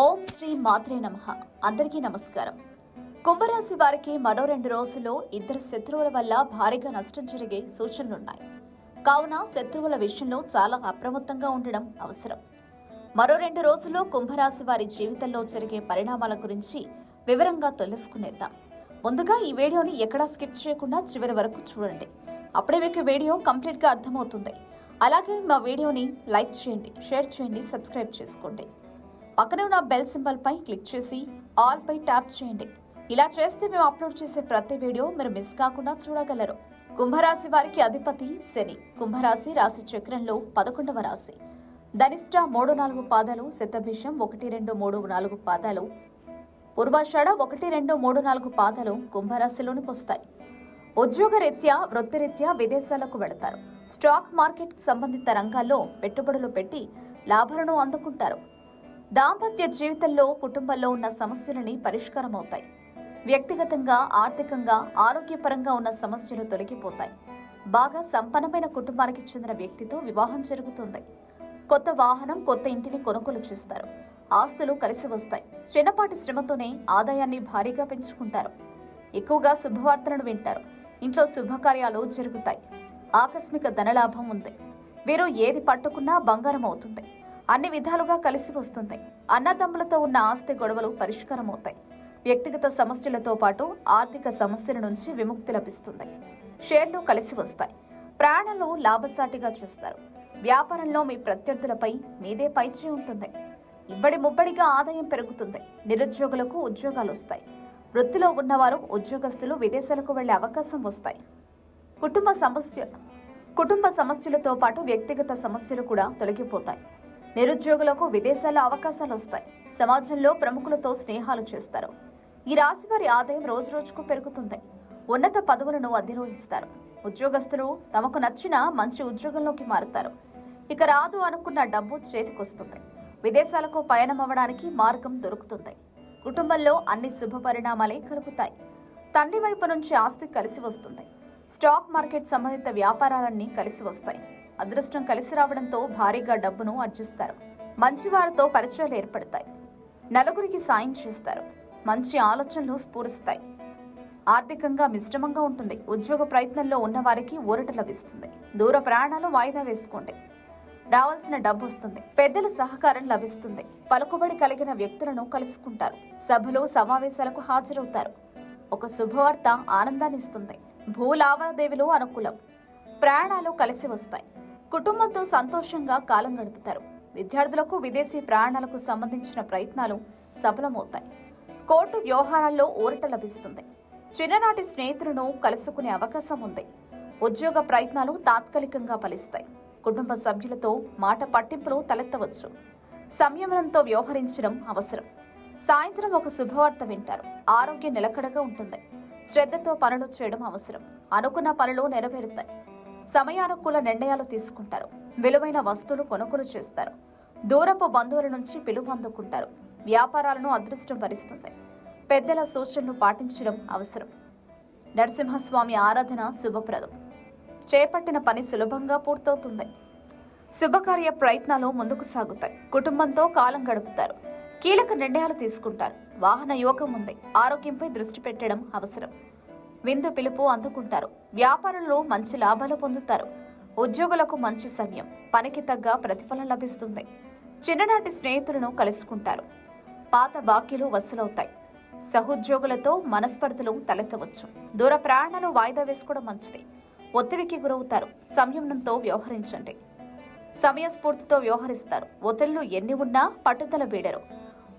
ఓం శ్రీ మాత్రే నమ. అందరికీ నమస్కారం. కుంభరాశి వారికి మరో రెండు రోజుల్లో ఇద్దరు శత్రువుల వల్ల భారీగా నష్టం జరిగే సూచనలున్నాయి. కావున శత్రువుల విషయంలో చాలా అప్రమత్తంగా ఉండడం అవసరం. మరో రెండు రోజుల్లో కుంభరాశి వారి జీవితంలో జరిగే పరిణామాల గురించి వివరంగా తెలుసుకునేద్దాం. ముందుగా ఈ వీడియోని ఎక్కడా స్కిప్ చేయకుండా చివరి వరకు చూడండి. అప్పుడే మీకు వీడియో కంప్లీట్గా అర్థమవుతుంది. అలాగే మా వీడియోని లైక్ చేయండి షేర్ చేయండి సబ్స్క్రైబ్ చేసుకోండి. పక్కనే ఉన్న బెల్ సింబల్ పై క్లిక్ చేసి ఆల్ పై ట్యాప్ చేయండి. ఇలా చేస్తే మేము అప్లోడ్ చేసే ప్రతి వీడియో మీరు మిస్ కాకుండా చూడగలరు. కుంభరాశి వారికి అధిపతి శని. కుంభరాశి రాశి చక్రంలో పదకొండవ రాశి. ధనిష్ట మూడు నాలుగు పాదాలు శతభిషం ఒకటి రెండు మూడు నాలుగు పాదాలు పూర్వాషాఢ ఒకటి రెండు మూడు నాలుగు పాదాలు కుంభరాశిలోనికి వస్తాయి. ఉద్యోగరీత్యా వృత్తిరీత్యా విదేశాలకు వెళతారు. స్టాక్ మార్కెట్ సంబంధిత రంగాల్లో పెట్టుబడులు పెట్టి లాభాలను అందుకుంటారు. దాంపత్య జీవితంలో కుటుంబంలో ఉన్న సమస్యలని పరిష్కారం అవుతాయి వ్యక్తిగతంగా ఆర్థికంగా ఆరోగ్యపరంగా ఉన్న సమస్యలు తొలగిపోతాయి. బాగా సంపన్నమైన కుటుంబానికి చెందిన వ్యక్తితో వివాహం జరుగుతుంది. కొత్త వాహనం కొత్త ఇంటిని కొనుగోలు చేస్తారు. ఆస్తులు కలిసి వస్తాయి. చిన్నపాటి శ్రమతోనే ఆదాయాన్ని భారీగా పెంచుకుంటారు. ఎక్కువగా శుభవార్తలను వింటారు. ఇంట్లో శుభకార్యాలు జరుగుతాయి. ఆకస్మిక ధనలాభం ఉంది. వీరు ఏది పట్టుకున్నా బంగారం అవుతుంది. అన్ని విధాలుగా కలిసి వస్తుంది. అన్నదమ్ములతో ఉన్న ఆస్తి గొడవలు పరిష్కారం అవుతాయి వ్యక్తిగత సమస్యలతో పాటు ఆర్థిక సమస్యల నుంచి విముక్తి లభిస్తుంది. షేర్లు కలిసి వస్తాయి. ప్రాణాలు లాభసాటిగా చేస్తారు. వ్యాపారంలో మీ ప్రత్యర్థులపై మీదే పైచే ఉంటుంది. ఇబ్బడి ముబ్బడిగా ఆదాయం పెరుగుతుంది. నిరుద్యోగులకు ఉద్యోగాలు వస్తాయి. వృత్తిలో ఉన్నవారు ఉద్యోగస్తులు విదేశాలకు వెళ్ళే అవకాశం వస్తాయి. కుటుంబ సమస్య కుటుంబ సమస్యలతో పాటు వ్యక్తిగత సమస్యలు కూడా తొలగిపోతాయి. నిరుద్యోగులకు విదేశాల్లో అవకాశాలు వస్తాయి. సమాజంలో ప్రముఖులతో స్నేహాలు చేస్తారు. ఈ రాశి వారి ఆదాయం రోజురోజుకు పెరుగుతుంది. ఉన్నత పదవులను అధిరోహిస్తారు. ఉద్యోగస్తులు తమకు నచ్చిన మంచి ఉద్యోగంలోకి మారుతారు. ఇక రాదు అనుకున్న డబ్బు చేతికొస్తుంది. విదేశాలకు పయనం అవ్వడానికి మార్గం దొరుకుతుంది. కుటుంబంలో అన్ని శుభ పరిణామాలే కలుగుతాయి. తండ్రి వైపు నుంచి ఆస్తి కలిసి వస్తుంది. స్టాక్ మార్కెట్ సంబంధిత వ్యాపారాలన్నీ కలిసి వస్తాయి. అదృష్టం కలిసి రావడంతో భారీగా డబ్బును అర్జిస్తారు మంచివారితో పరిచయాలు ఏర్పడతాయి. నలుగురికి సాయం చేస్తారు. మంచి ఆలోచనలు స్ఫూరిస్తాయి. ఆర్థికంగా మిశ్రమంగా ఉంటుంది. ఉద్యోగ ప్రయత్నంలో ఉన్నవారికి ఊరట లభిస్తుంది. దూర ప్రయాణాలు వాయిదా వేసుకోండి. రావాల్సిన డబ్బు వస్తుంది పెద్దల సహకారం లభిస్తుంది. పలుకుబడి కలిగిన వ్యక్తులను కలుసుకుంటారు. సభలు సమావేశాలకు హాజరవుతారు. ఒక శుభవార్త ఆనందాన్నిస్తుంది భూ లావాదేవీలు అనుకూలం. ప్రయాణాలు కలిసి వస్తాయి. కుటుంబంతో సంతోషంగా కాలం గడుపుతారు. విద్యార్థులకు విదేశీ ప్రయాణాలకు సంబంధించిన ప్రయత్నాలు సఫలమవుతాయి. కోర్టు వ్యవహారాల్లో ఊరట లభిస్తుంది. చిన్ననాటి స్నేహితులను కలుసుకునే అవకాశం ఉంది. ఉద్యోగ ప్రయత్నాలు తాత్కాలికంగా ఫలిస్తాయి. కుటుంబ సభ్యులతో మాట పట్టింపులు తలెత్తవచ్చు. సంయమనంతో వ్యవహరించడం అవసరం. సాయంత్రం ఒక శుభవార్త వింటారు. ఆరోగ్యం నిలకడగా ఉంటుంది. శ్రద్ధతో పనులు చేయడం అవసరం. అనుకున్న పనులు నెరవేరుతాయి. సమయానుకూల నిర్ణయాలు తీసుకుంటారు. విలువైన వస్తువులు కొనుగోలు చేస్తారు. దూరపు బంధువుల నుంచి పిలుపు అందుకుంటారు. వ్యాపారాలను అదృష్టం భరిస్తుంది. పెద్దల సూచనలు పాటించడం అవసరం. నరసింహస్వామి ఆరాధన శుభప్రదం. చేపట్టిన పని సులభంగా పూర్తవుతుంది. శుభకార్య ప్రయత్నాలు ముందుకు సాగుతాయి. కుటుంబంతో కాలం గడుపుతారు. కీలక నిర్ణయాలు తీసుకుంటారు. వాహన యోగం ఉంది. ఆరోగ్యంపై దృష్టి పెట్టడం అవసరం. విందు పిలుపు అందుకుంటారు. వ్యాపారంలో మంచి లాభాలు పొందుతారు. ఉద్యోగులకు మంచి సమయం. పనికి తగ్గ ప్రతిఫలం లభిస్తుంది. చిన్ననాటి స్నేహితులను కలుసుకుంటారు. పాత బాకీలు వసూలవుతాయి. సహోద్యోగులతో మనస్పర్ధలు తలెత్తవచ్చు. దూర ప్రయాణాలు వాయిదా వేసుకోవడం మంచిది. ఒత్తిడికి గురవుతారు. సంయమనంతో వ్యవహరించండి. సమయస్ఫూర్తితో వ్యవహరిస్తారు. ఒత్తిళ్ళు ఎన్ని ఉన్నా పట్టుదల వీడరు.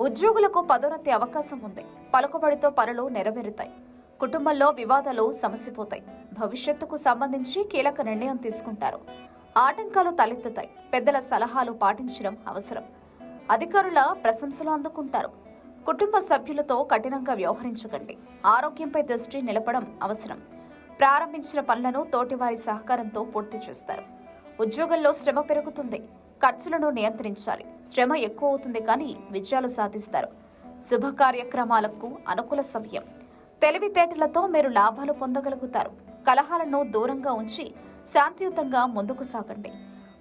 ఉద్యోగులకు పదోన్నతి అవకాశం ఉంది. పలుకుబడితో పనులు నెరవేరుతాయి. కుటుంబంలో వివాదాలు సమసిపోతాయి. భవిష్యత్తుకు సంబంధించి కీలక నిర్ణయం తీసుకుంటారు. ఆటంకాలు తలెత్తుతాయి. పెద్దల సలహాలు పాటించడం అవసరం. అధికారుల ప్రశంసలు అందుకుంటారు. కుటుంబ సభ్యులతో కఠినంగా వ్యవహరించకండి. ఆరోగ్యంపై దృష్టి నిలపడం అవసరం. ప్రారంభించిన పనులను తోటివారి సహకారంతో పూర్తి చేస్తారు. ఉద్యోగంలో శ్రమ పెరుగుతుంది. ఖర్చులను నియంత్రించాలి. శ్రమ ఎక్కువ అవుతుంది కానీ విజయాలు సాధిస్తారు. శుభ కార్యక్రమాలకు అనుకూల సమయం. తెలివితేటలతో మీరు లాభాలు పొందగలుగుతారు. కలహాలను దూరంగా ఉంచి శాంతియుతంగా ముందుకు సాగండి.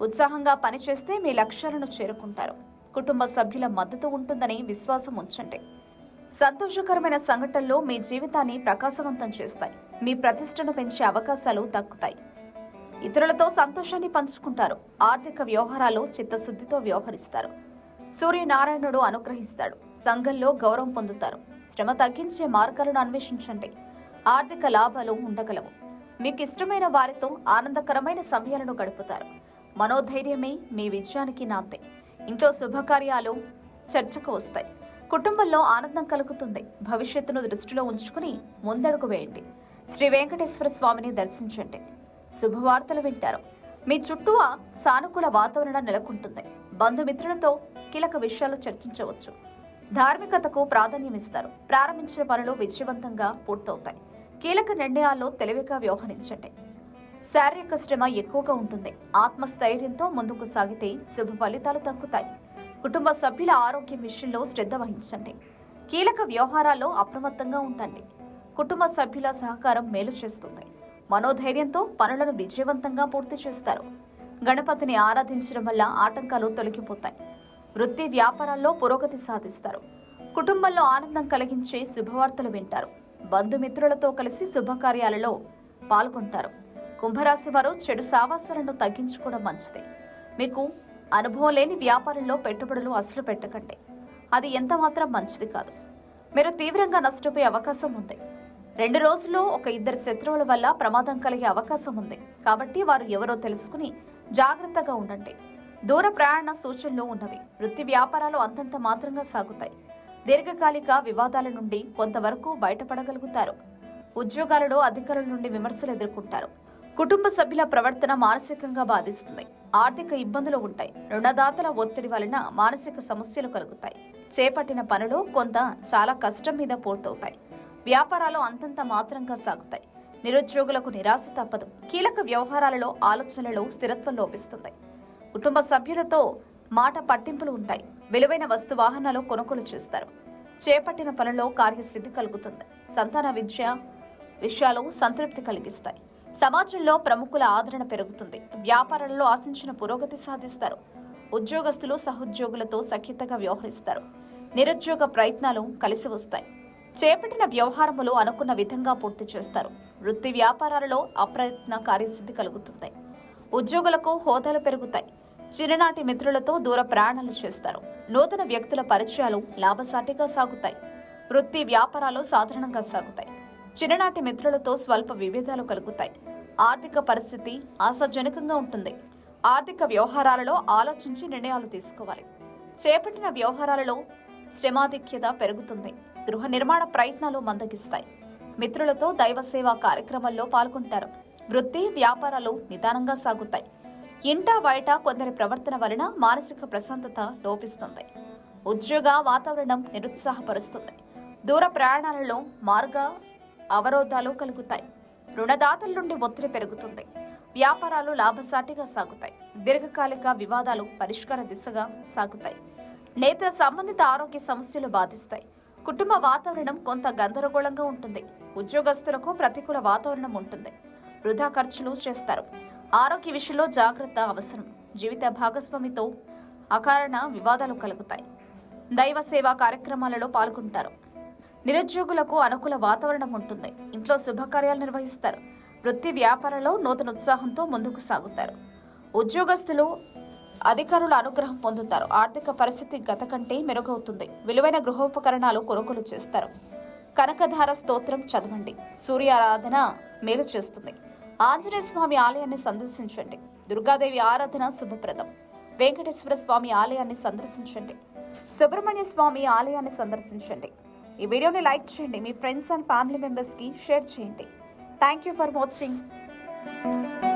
ఉత్సాహంగా పనిచేస్తే మీ లక్ష్యాలను చేరుకుంటారు. కుటుంబ సభ్యుల మద్దతు ఉంటుందని విశ్వాసం ఉంచండి. సంతోషకరమైన సంఘటనలు మీ జీవితాన్ని ప్రకాశవంతం చేస్తాయి. మీ ప్రతిష్టను పెంచే అవకాశాలు దక్కుతాయి. ఇతరులతో సంతోషాన్ని పంచుకుంటారు. ఆర్థిక వ్యవహారాల్లో చిత్తశుద్ధితో వ్యవహరిస్తారు. సూర్యనారాయణుడు అనుగ్రహిస్తాడు. సంఘంలో గౌరవం పొందుతారు. శ్రమ తగ్గించే మార్గాలను అన్వేషించండి. ఆర్థిక లాభాలు ఉండగలవు. మీకు ఇష్టమైన వారితో ఆనందకరమైన సమయాలను గడుపుతారు. మనోధైర్యమే మీ విజయానికి నాంతే. ఇంట్లో శుభకార్యాలు చర్చకు వస్తాయి. కుటుంబంలో ఆనందం కలుగుతుంది. భవిష్యత్తును దృష్టిలో ఉంచుకుని ముందడుగు వేయండి. శ్రీ వెంకటేశ్వర స్వామిని దర్శించండి. శుభవార్తలు వింటారు. మీ చుట్టూ సానుకూల వాతావరణం నెలకొంటుంది. బంధుమిత్రులతో కీలక విషయాలు చర్చించవచ్చు. ధార్మికతకు ప్రాధాన్యమిస్తారు ప్రారంభించిన పనులు విజయవంతంగా పూర్తవుతాయి. కీలక నిర్ణయాల్లో తెలివిగా వ్యవహరించండి. శారీరక శ్రమ ఎక్కువగా ఉంటుంది. ఆత్మస్థైర్యంతో ముందుకు సాగితే శుభ ఫలితాలు తగ్గుతాయి కుటుంబ సభ్యుల ఆరోగ్యం విషయంలో శ్రద్ధ వహించండి. కీలక వ్యవహారాల్లో అప్రమత్తంగా ఉండండి. కుటుంబ సభ్యుల సహకారం మేలు చేస్తుంది. మనోధైర్యంతో పనులను విజయవంతంగా పూర్తి చేస్తారు. గణపతిని ఆరాధించడం వల్ల ఆటంకాలు తొలగిపోతాయి. వృత్తి వ్యాపారాల్లో పురోగతి సాధిస్తారు. కుటుంబంలో ఆనందం కలిగించే శుభవార్తలు వింటారు. బంధుమిత్రులతో కలిసి శుభకార్యాలలో పాల్గొంటారు. కుంభరాశి వారు చెడు సావాసాలను తగ్గించుకోవడం మంచిది. మీకు అనుభవం లేని వ్యాపారంలో పెట్టుబడులు అసలు పెట్టకండి. అది ఎంత మాత్రం మంచిది కాదు. మీరు తీవ్రంగా నష్టపోయే అవకాశం ఉంది. రెండు రోజుల్లో ఒక ఇద్దరు శత్రువుల వల్ల ప్రమాదం కలిగే అవకాశం ఉంది. కాబట్టి వారు ఎవరో తెలుసుకుని జాగ్రత్తగా ఉండండి. దూర ప్రయాణ సూచనలు ఉన్నవి. వృత్తి వ్యాపారాలు అంతంత మాత్రంగా సాగుతాయి. దీర్ఘకాలిక వివాదాల నుండి కొంతవరకు బయటపడగలుగుతారు. ఉద్యోగాలలో అధికారుల నుండి విమర్శలు ఎదుర్కొంటారు. కుటుంబ సభ్యుల ప్రవర్తన మానసికంగా బాధిస్తుంది. ఆర్థిక ఇబ్బందులు ఉంటాయి. రుణదాతల ఒత్తిడి వలన మానసిక సమస్యలు కలుగుతాయి. చేపట్టిన పనులు కొంత చాలా కష్టం మీద పూర్తవుతాయి. వ్యాపారాలు అంతంత మాత్రంగా సాగుతాయి. నిరుద్యోగులకు నిరాశ తప్పదు. కీలక వ్యవహారాలలో ఆలోచనలలో స్థిరత్వం లోపిస్తుంది కుటుంబ సభ్యులతో మాట పట్టింపులు ఉంటాయి. విలువైన వస్తు వాహనాలు కొనుగోలు చేస్తారు. చేపట్టిన పనుల్లో కార్యసిద్ధి కలుగుతుంది. సంతాన విద్య విషయాలు సంతృప్తి కలిగిస్తాయి. సమాజంలో ప్రముఖుల ఆదరణ పెరుగుతుంది. వ్యాపారాలలో ఆశించిన పురోగతి సాధిస్తారు. ఉద్యోగస్తులు సహోద్యోగులతో సఖ్యతగా వ్యవహరిస్తారు. నిరుద్యోగ ప్రయత్నాలు కలిసి వస్తాయి. చేపట్టిన వ్యవహారములు అనుకున్న విధంగా పూర్తి చేస్తారు. వృత్తి వ్యాపారాలలో అప్రయత్న కార్యసిద్ధి కలుగుతుంది. ఉద్యోగులకు హోదాలు పెరుగుతాయి. చిన్ననాటి మిత్రులతో దూర ప్రయాణాలు చేస్తారు. నూతన వ్యక్తుల పరిచయాలు లాభసాటిగా సాగుతాయి. వృత్తి వ్యాపారాలు సాధారణంగా సాగుతాయి. చిన్ననాటి మిత్రులతో స్వల్ప విభేదాలు కలుగుతాయి. ఆర్థిక పరిస్థితి ఆశాజనకంగా ఉంటుంది. ఆర్థిక వ్యవహారాలలో ఆలోచించి నిర్ణయాలు తీసుకోవాలి. చేపట్టిన వ్యవహారాలలో శ్రమాధిక్యత పెరుగుతుంది. గృహ నిర్మాణ ప్రయత్నాలు మందగిస్తాయి. మిత్రులతో దైవ సేవా కార్యక్రమాల్లో పాల్గొంటారు. వృత్తి వ్యాపారాలు నిదానంగా సాగుతాయి. ఇంటా బయట కొందరి ప్రవర్తన వలన మానసిక ప్రశాంతత లోపిస్తుంది. ఉద్యోగ వాతావరణం నిరుత్సాహపరుస్తుంది. దూర ప్రయాణాలలో మార్గ అవరోధాలు కలుగుతాయి. రుణదాతల నుండి ఒత్తిడి పెరుగుతుంది. వ్యాపారాలు లాభసాటిగా సాగుతాయి. దీర్ఘకాలిక వివాదాలు పరిష్కార దిశగా సాగుతాయి. నేత్ర సంబంధిత ఆరోగ్య సమస్యలు బాధిస్తాయి. కుటుంబ వాతావరణం కొంత గందరగోళంగా ఉంటుంది. ఉద్యోగస్తులకు ప్రతికూల వాతావరణం ఉంటుంది. వృధా ఖర్చులు చేస్తారు. ఆరోగ్య విషయంలో జాగ్రత్త అవసరం. జీవిత భాగస్వామితో అకారణ వివాదాలు కలుగుతాయి. దైవ సేవా కార్యక్రమాలలో పాల్గొంటారు. నిరుద్యోగులకు అనుకూల వాతావరణం ఉంటుంది. ఇంట్లో శుభకార్యాలు నిర్వహిస్తారు. వృత్తి వ్యాపారంలో నూతన ఉత్సాహంతో ముందుకు సాగుతారు. ఉద్యోగస్తులు అధికారుల అనుగ్రహం పొందుతారు. ఆర్థిక పరిస్థితి గత కంటే మెరుగవుతుంది. విలువైన గృహోపకరణాలు కొనుగోలు చేస్తారు. కనకధార స్తోత్రం చదవండి. సూర్యారాధన మేలు చేస్తుంది. ఆంజనేయ స్వామి ఆలయాన్ని సందర్శించండి. దుర్గాదేవి ఆరాధన శుభప్రదం. వెంకటేశ్వర స్వామి ఆలయాన్ని సందర్శించండి. సుబ్రహ్మణ్య స్వామి ఆలయాన్ని సందర్శించండి. ఈ వీడియోని లైక్ చేయండి. మీ ఫ్రెండ్స్ అండ్ ఫ్యామిలీ మెంబర్స్కి షేర్ చేయండి. Thank you for watching.